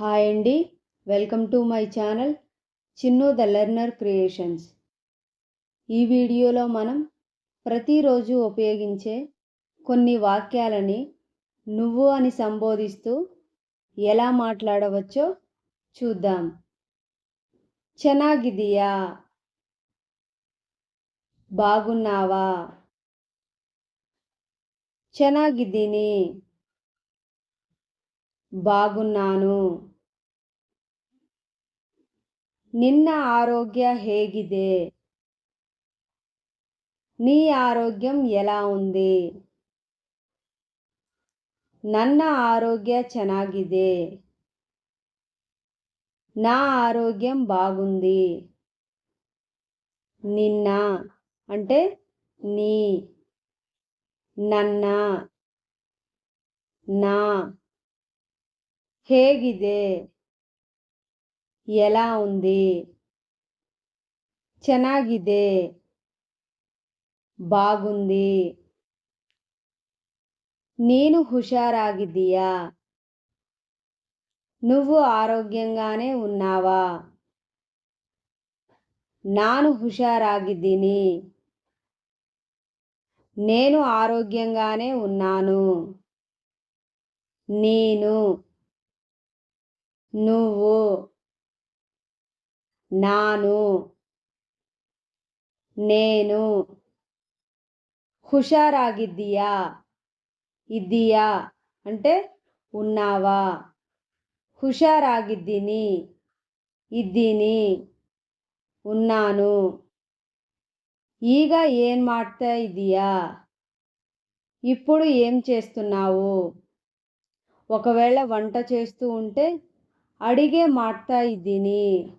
Hi అండి. Welcome to my channel Chinno the learner creations. ఈ వీడియోలో మనం ప్రతిరోజు ఉపయోగించే కొన్ని వాక్యాలని నువ్వు అని సంబోధిస్తూ ఎలా మాట్లాడవచ్చో చూద్దాం. చెనాగిదియా. బాగున్నావా? చెనాగిదిని బాగున్నాను నిన్న ఆరోగ్య ಹೇಗಿದೆ నీ ఆరోగ్యం ఎలా ఉంది ನನ್ನ ఆరోగ్య ಚೆನ್ನಾಗಿದೆ నా ఆరోగ్యం బాగుంది నిన్న అంటే నీ నన్న నా ಹೇಗಿದೆ? ఎలా ఉంది? ಚೆನ್ನಾಗಿದೆ? బాగుంది? నేను హుషారాగిದ್ದೀయా నువ్వు ఆరోగ్యంగానే ఉన్నావా? నాను హుషారాగిದ್ದೀನಿ. నేను ఆరోగ్యంగానే ఉన్నాను. నేను నువ్వు నాను నేను హుషారాగిద్దియా? ఇద్దియా? అంటే ఉన్నావా? హుషారాగిద్దిని ఇద్దీని ఉన్నాను. ఈగ ఏం ಮಾಡ್ತಾ ఇదియా ఇప్పుడు ఏం చేస్తున్నావు? ఒకవేళ వంట చేస్తూ ఉంటే అడిగే ಮಾಡ್ತಾ ఇదిని.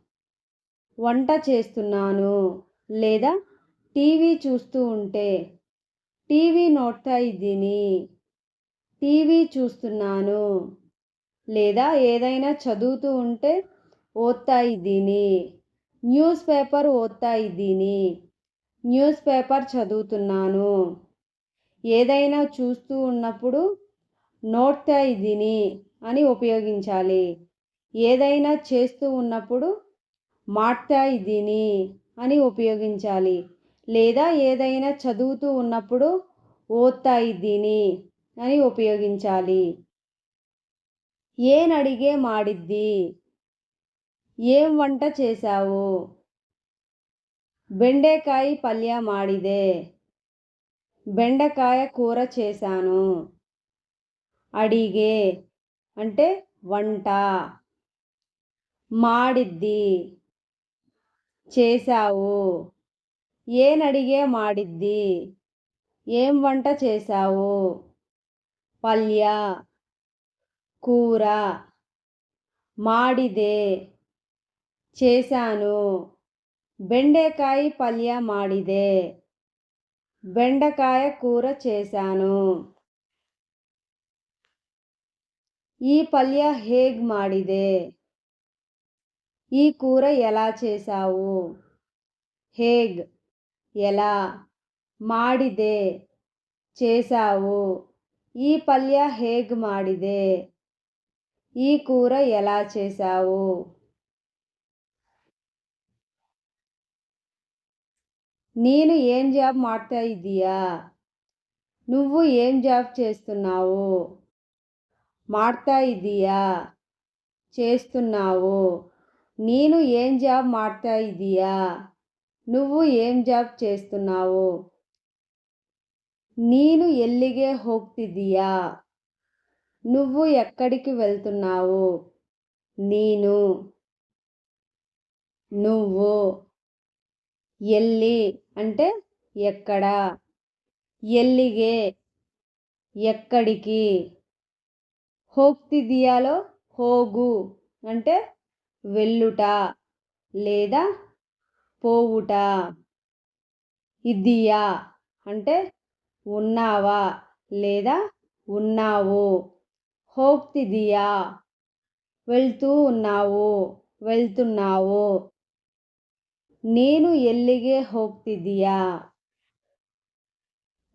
వంట చేస్తున్నాను. లేదా టీవీ చూస్తూ ఉంటే. టీవీ నోడ్తా ఇదిని. టీవీ చూస్తున్నాను. లేదా ఏదైనా చదువుతూ ఉంటే ఓత్తా ఇదిని. న్యూస్ పేపర్ ఓత్తా ఇదిని. న్యూస్ పేపర్ చదువుతున్నాను. ఏదైనా చూస్తూ ఉన్నప్పుడు నోట్తా ఇదిని అని ఉపయోగించాలి. ఏదైనా చేస్తూ ఉన్నప్పుడు మాట్తా అని ఉపయోగించాలి. లేదా ఏదైనా చదువుతూ ఉన్నప్పుడు ఓత్తా అని ఉపయోగించాలి. ఏనడిగే మాడిద్ది? ఏం వంట చేశావు? బెండకాయ పల్య మాడిదే. బెండకాయ కూర చేశాను. అడిగే అంటే వంట. మాడిద్ది చేశావు ఏనడిగే మాడిద్ది ఏం వంట చేశావు పల్య కూర మాడిదే చేశాను బెండకాయ పల్య మాడిదే బెండకాయ కూర చేశాను ఈ పల్య ಹೇಗ್ ಮಾಡಿದೆ ఈ కూర ఎలా చేశావు? హేగ్ ఎలా? ಮಾಡಿದೆ చేశావు. ఈ పల్య హేగ్ ಮಾಡಿದೆ ఈ కూర ఎలా చేశావు? నేను ఏం జాబ్ ಮಾಡ್ತಾ ಇದೀಯಾ నువ్వు ఏం జాబ్ చేస్తున్నావు? ಮಾಡ್ತಾ ಇದೀಯಾ చేస్తున్నావు. నేను ఏం జాబ్ మాడతా ఇదియా? నువ్వు ఏం జాబ్ చేస్తున్నావు? నేను ఎల్లిగే హోక్తిదియా నువ్వు ఎక్కడికి వెళ్తున్నావు? నేను నువ్వు ఎల్లి అంటే ఎక్కడ? ఎల్లిగే ఎక్కడికి? హోక్తిదియాలో హోగు అంటే వెళ్ళుట లేదా పోవుట. ఇదియా అంటే ఉన్నావా లేదా ఉన్నావు. హోక్తిదియా వెళ్తూ ఉన్నావు వెళ్తున్నావు. నేను ఎల్లిగే హోక్తిదియా?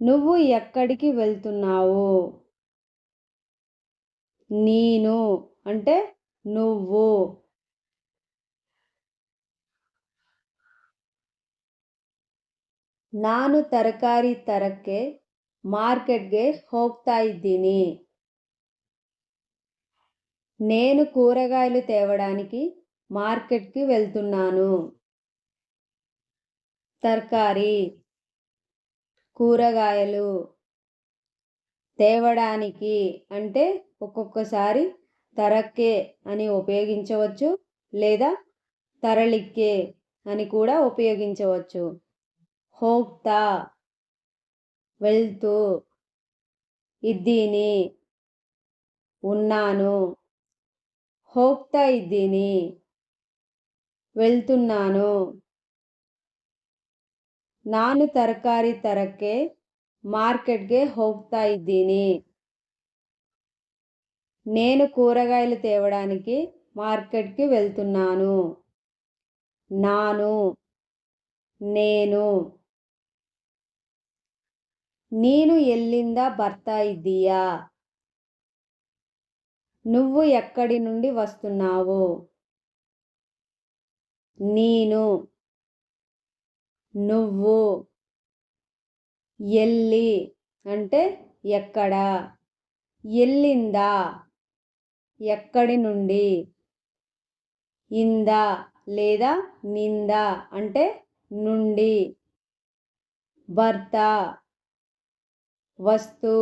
నువ్వు ఎక్కడికి వెళ్తున్నావు? నేను అంటే నువ్వు. ನಾನು ತರಕಾರಿ ತರಕ್ಕೆ ಮಾರ್ಕೆಟ್ಗೆ ಹೋಗ್ತಾ ಇದ್ದೀನಿ నేను కూరగాయలు తేవడానికి మార్కెట్కి వెళ్తున్నాను. తరకారీ కూరగాయలు తేవడానికి అంటే ఒక్కొక్కసారి తరక్కే అని ఉపయోగించవచ్చు లేదా తరలిక్కే అని కూడా ఉపయోగించవచ్చు. హోక్తా వెళ్తూ ఇద్దీని ఉన్నాను. హోక్తా ఇద్దీని వెళ్తున్నాను. ನಾನು ತರಕಾರಿ ತರಕ್ಕೆ మార్కెట్కే హోక్తా ఇద్దీని. నేను కూరగాయలు తేవడానికి మార్కెట్కి వెళ్తున్నాను. నాను నేను ನೀನು ಎಲ್ಲಿಂದ ಬರ್ತಾ ಇದ್ದೀಯಾ నువ్వు ఎక్కడి నుండి వస్తున్నావు నేను నువ్వు ఎల్లి అంటే ఎక్కడ ఎల్లిందా ఎక్కడి నుండి ఇందా లేదా నిందా అంటే నుండి భర్త వస్తు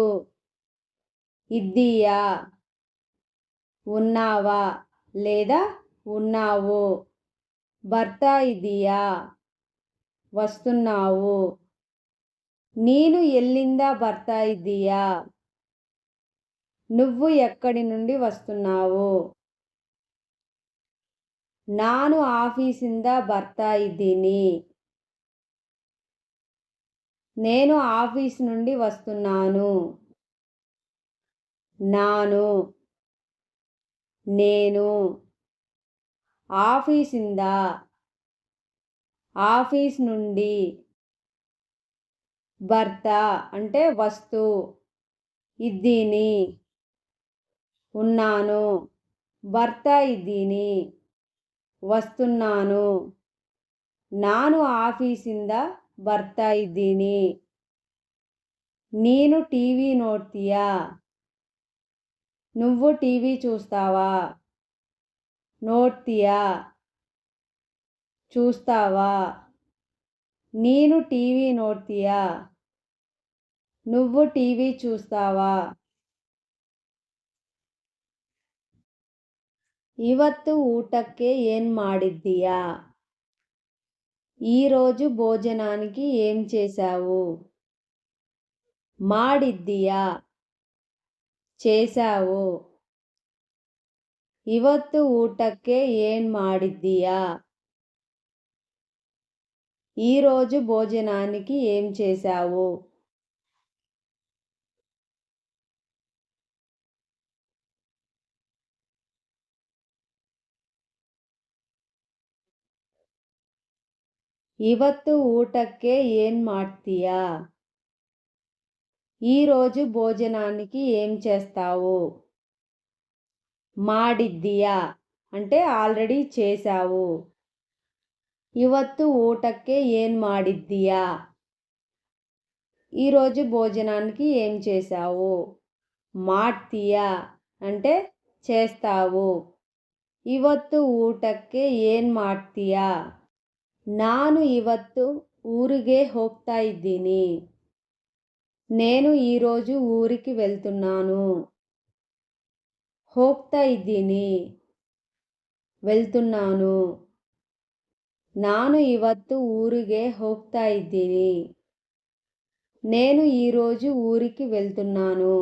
ఇద్దీయా ఉన్నావా లేదా ఉన్నావు? భర్త ఇదియా వస్తున్నావు? నేను ఎల్లిందా భర్త ఇదియా? నువ్వు ఎక్కడి నుండి వస్తున్నావు? నాను ఆఫీసిందా భర్త ఇదిని? నేను ఆఫీస్ నుండి వస్తున్నాను. నాను. నేను. ఆఫీసిందా? ఆఫీస్ నుండి. భర్త అంటే వస్తు. ఇద్దీని. ఉన్నాను. భర్త ఇద్దీని. వస్తున్నాను. నాను ఆఫీసిందా? ಬರ್ತಾ ಇದ್ದೀನಿ నేను టీవీ నోడ్తీయా నువ్వు టీవీ చూస్తావా? నోడ్తీయా చూస్తావా? నేను టీవీ నోడ్తీయా నువ్వు టీవీ చూస్తావా? ಇವತ್ತು ಊಟಕ್ಕೆ ಏನು ಮಾಡಿದ್ದೀಯಾ? ఈరోజు భోజనానికి ఏం చేశావు ಮಾಡಿದ್ದೀಯಾ చేశావు ಇವತ್ತು ಊಟಕ್ಕೆ ಏನ್ ಮಾಡಿದ್ದೀಯಾ ఈరోజు భోజనానికి ఏం చేశావు ಇವತ್ತು ಊಟಕ್ಕೆ ಏನು ಮಾಡ್ತೀಯಾ ఈరోజు భోజనానికి ఏం చేస్తావు ಮಾಡಿದ್ದೀಯಾ అంటే ఆల్రెడీ చేశావు ಇವತ್ತು ಊಟಕ್ಕೆ ಏನು ಮಾಡಿದ್ದೀಯಾ ఈరోజు భోజనానికి ఏం చేశావు ಮಾಡ್ತೀಯಾ అంటే చేస్తావు ಇವತ್ತು ಊಟಕ್ಕೆ ಏನು ಮಾಡ್ತೀಯಾ ನಾನು ಇವತ್ತು ಊರಿಗೆ ಹೋಗ್ತಾ ಇದ್ದೀನಿ. నేను ఈరోజు ఊరికి వెళ్తున్నాను. హోప్తా ఇದ್ದೀನಿ వెళ్తున్నాను. నాను ఇవత్తు ఊరిగే హోప్తా ఇದ್ದೀನಿ నేను ఈరోజు ఊరికి వెళ్తున్నాను.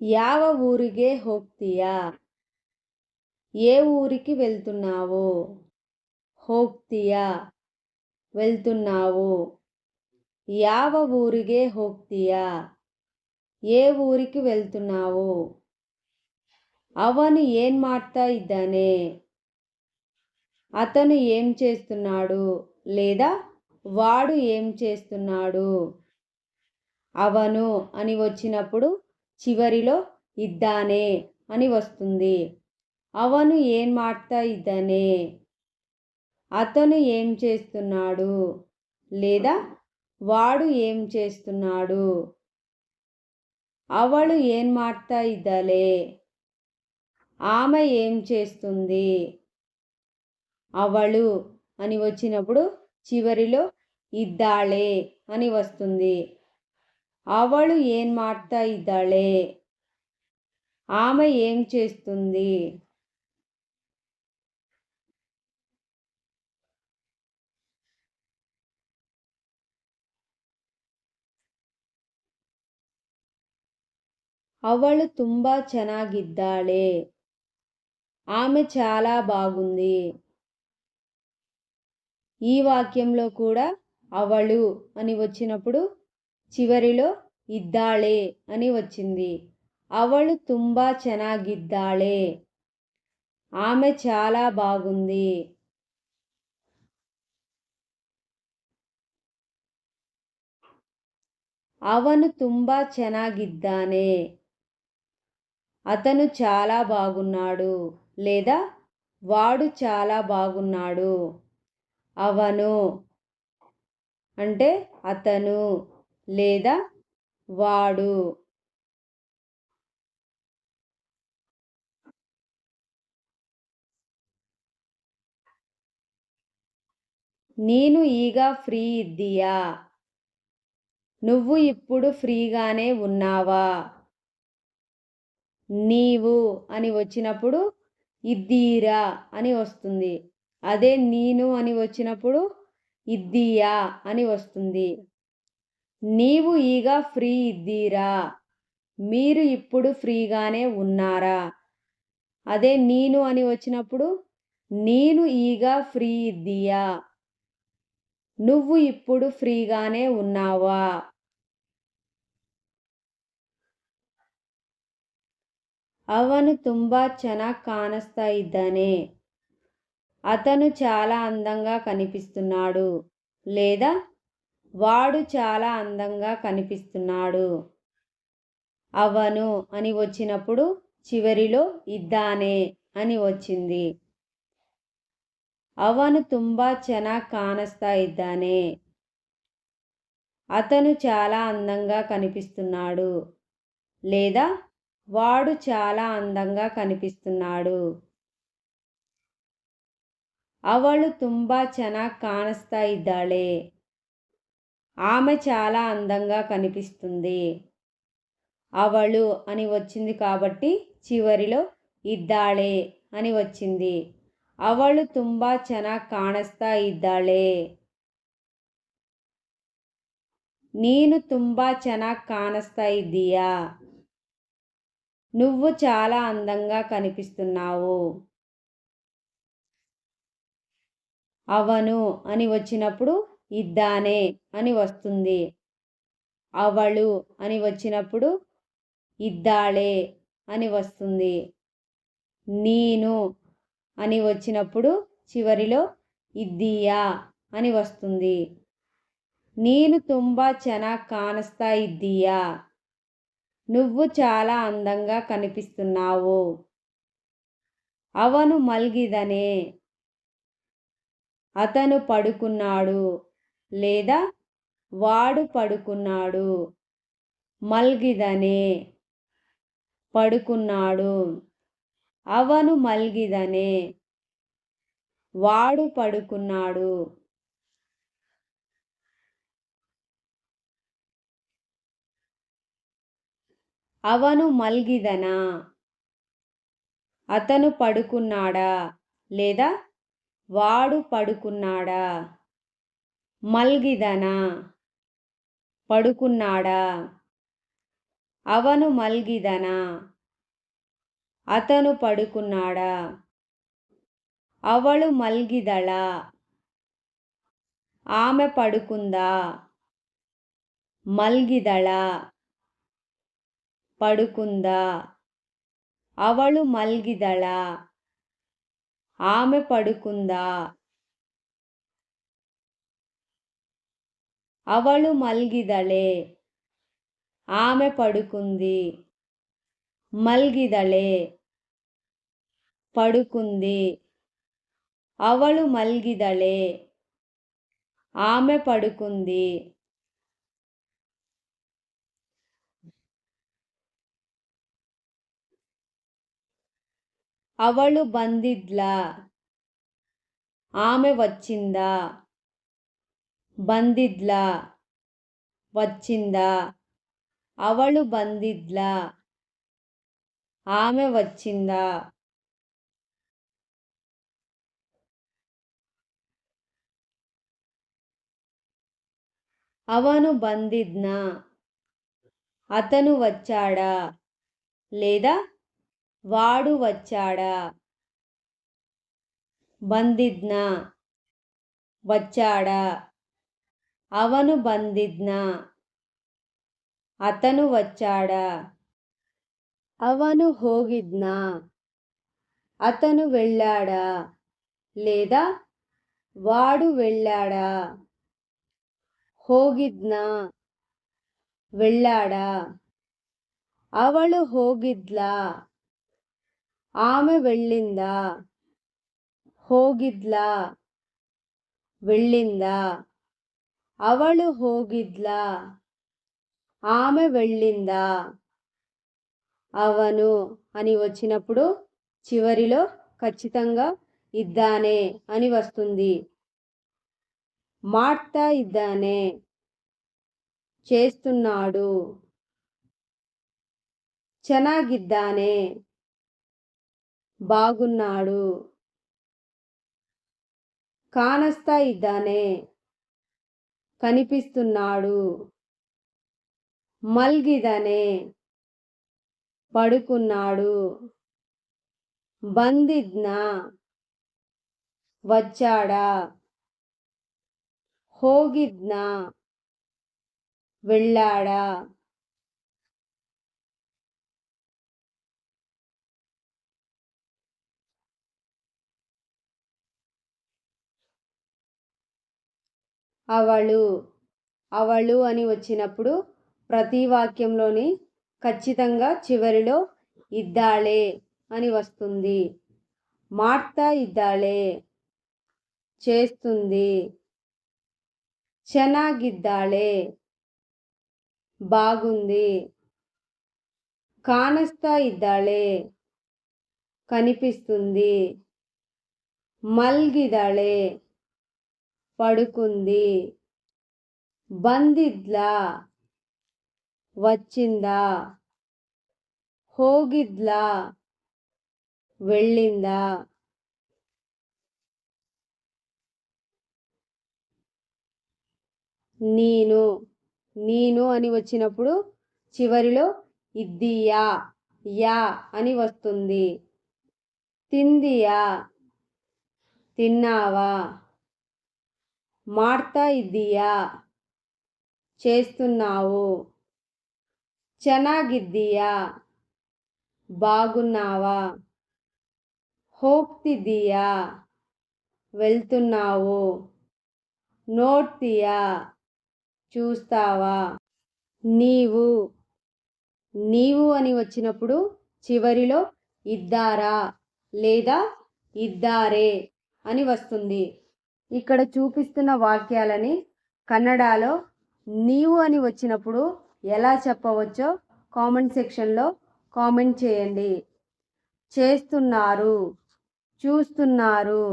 ಯಾವ ఊరిగే ಹೋಗ್ತೀಯಾ ఏ ఊరికి వెళ్తున్నావు ಹೋಗ್ತೀಯಾ వెళ్తున్నావు యావ ఊరిగే ಹೋಗ್ತೀಯಾ ఏ ఊరికి వెళ్తున్నావు ಅವನು ಏನು ಮಾಡ್ತಾ ಇದ್ದಾನೆ అతను ఏం చేస్తున్నాడు లేదా వాడు ఏం చేస్తున్నాడు అవను అని వచ్చినప్పుడు చివరిలో ఇద్దానే అని వస్తుంది. అవను ఏం మాట్తా ఇద్దనే? అతను ఏం చేస్తున్నాడు? లేదా వాడు ఏం చేస్తున్నాడు? అవಳು ఏం మాట్తా ఇద్దలే? ఆమె ఏం చేస్తుంది? అవಳು అని వచ్చినప్పుడు చివరిలో ఇద్దాళే అని వస్తుంది. అవళు ఏం ಮಾಡ್ತಾ ఇద్దాళే ఆమె ఏం చేస్తుంది? అవళు తుంబా చెనాగిద్దాళే ఆమె చాలా బాగుంది. ఈ వాక్యంలో కూడా అవళు అని వచ్చినప్పుడు చివరిలో ఇద్దాళే అని వచ్చింది. అవళు తుంబా చెనాగిద్దాళే. ఆమె చాలా బాగుంది. అవను తుంబా చెనాగిద్దానే. అతను చాలా బాగున్నాడు. లేదా వాడు చాలా బాగున్నాడు. అవను. అంటే అతను. లేదా వాడు. నేను ఈగ ఫ్రీ ఇద్దియా నువ్వు ఇప్పుడు ఫ్రీగానే ఉన్నావా? నీవు అని వచ్చినప్పుడు ఇద్దీరా అని వస్తుంది. అదే నేను అని వచ్చినప్పుడు ఇద్దీయా అని వస్తుంది. నీవు ఈగ ఫ్రీ ఇద్దీరా? మీరు ఇప్పుడు ఫ్రీగానే ఉన్నారా? అదే నేను అని వచ్చినప్పుడు నేను ఈగ ఫ్రీ ఇద్దీయా? నువ్వు ఇప్పుడు ఫ్రీగానే ఉన్నావా? అవను తుంబా చనా కానస్తా ఇద్దనే అతను చాలా అందంగా కనిపిస్తున్నాడు. లేదా వాడు చాలా అందంగా కనిపిస్తున్నాడు. అవను అని వచ్చినప్పుడు చివరిలో ఇద్దానే అని వచ్చింది. అవను తుంబా ಚೆನ್ನಾಗಿ కానస్తా ఇద్దానే. అతను చాలా అందంగా కనిపిస్తున్నాడు. లేదా వాడు చాలా అందంగా కనిపిస్తున్నాడు. అవಳು తుంబా ಚೆನ್ನಾಗಿ కానస్తా ఇద్దాళే ఆమె చాలా అందంగా కనిపిస్తుంది. అవళు అని వచ్చింది కాబట్టి చివరిలో ఇద్దాళే అని వచ్చింది. అవళు తుంబా చనా ಕಾಣಿಸ್ತಾ ఇద్దాళే. నేను తుంబా చనా ಕಾಣಿಸ್ತಾ ಇದ್ದೀಯಾ నువ్వు చాలా అందంగా కనిపిస్తున్నావు. అవను అని వచ్చినప్పుడు ఇద్దానే అని వస్తుంది. అవಳು అని వచ్చినప్పుడు ఇద్దాళే అని వస్తుంది. నేను అని వచ్చినప్పుడు చివరిలో ఇద్దీయా అని వస్తుంది. నేను తుంబ చెనా కానస్తా ఇద్దీయా. నువ్వు చాలా అందంగా కనిపిస్తున్నావు. అవను మల్గిదనే. అతను పడుకున్నాడు. లేదా వాడు పడుకున్నాడు మల్గిదనే పడుకున్నాడు. అవను మల్గిదనే వాడు పడుకున్నాడు. అవను మల్గిదనా? అతను పడుకున్నాడా లేదా వాడు పడుకున్నాడా? మల్గిదనా పడుకున్నాడా? అవను మల్గిదనా అతను పడుకున్నాడా? అవಳು మల్గిదళ ఆమె పడుకుందా? మల్గిదళా పడుకుందా? అవಳು మల్గిదళా ఆమె పడుకుందా? ಅವಳು ಮಲ್ಗಿದಳೆ ఆమె పడుకుంది. మల్గిదళే పడుకుంది. అవಳು మల్గిదళే ఆమె పడుకుంది. అవಳು బందిద్లా ఆమె వచ్చిందా? బందిద్లా. వచ్చిందా? అవಳು బందిద్లా. ఆమె వచ్చిందా? అవను బందిద్నా? అతను వచ్చాడా? లేదా వాడు వచ్చాడా? బందిద్నా? వచ్చాడా? ಅವನು ಬಂದಿದ್ನ. ಅತನು ವಚ್ಚಾಡ. ಅವನು ಹೋಗಿದ್ನ. ಅತನು ವೆಳ್ಳಾಡ. లేదా వాడు ವೆಳ್ಳಾಡ. ಹೋಗಿದ್ನಾ. ವೆಳ್ಳಾಡ. ಅವಳು ಹೋಗಿದ್ಲಾ. ಆಮೆ ವೆಳ್ಳಿಂದ. ಹೋಗಿದ್ಲಾ. ವೆಳ್ಳಿಂದ. ಅವಳು హోగిద్లా ఆమె వెళ్ళిందా అవను అని వచ్చినప్పుడు చివరిలో ఖచ్చితంగా ఇద్దానే అని వస్తుంది. మాట్తా ఇద్దానే చేస్తున్నాడు. చెనాగిద్దానే బాగున్నాడు. కానస్తా ఇద్దానే కనిపిస్తున్నాడు. మల్గిదనే పడుకున్నాడు. బందిద్నా వచ్చాడా? హోగిద్నా వెళ్ళాడా? అవళు అవళు అని వచ్చినప్పుడు ప్రతి వాక్యంలోని ఖచ్చితంగా చివరిలో ఇద్దాళే అని వస్తుంది. మార్తా ఇద్దాళే చేస్తుంది. చెనాగిద్దాళే బాగుంది. కానస్తా ఇద్దాళే కనిపిస్తుంది. మల్గిదాళే పడుకుంది. బందిద్లా వచ్చిందా? హోగిద్లా వెళ్ళిందా? నేను నేను అని వచ్చినప్పుడు చివరిలో ఇద్దియా యా అని వస్తుంది. తిందియా? తిన్నావా? మాడ్తా ఇద్దీయా చేస్తున్నావు ಚೆನ್ನಾಗಿದ್ದೀಯಾ బాగున్నావా ಹೋಗ್ತಿದ್ದೀಯా వెళ్తున్నావు నోడ్తియా చూస్తావా నీవు నీవు అని వచ్చినప్పుడు చివరిలో ఇద్దారా లేదా ఇద్దారే అని వస్తుంది ఇక్కడ చూపిస్తున్న వాక్యాలని కన్నడలో నీవు అని వచ్చినప్పుడు ఎలా చెప్పవచ్చో కామెంట్ సెక్షన్లో కామెంట్ చేయండి. చేస్తున్నారు చూస్తున్నారు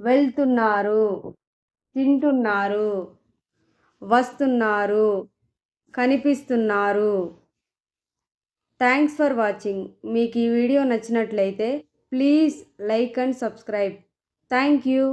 వెళ్తున్నారు తింటున్నారు వస్తున్నారు కనిపిస్తున్నారు. థ్యాంక్స్ ఫర్ వాచింగ్ మీకు ఈ వీడియో నచ్చినట్లయితే please like and subscribe. Thank you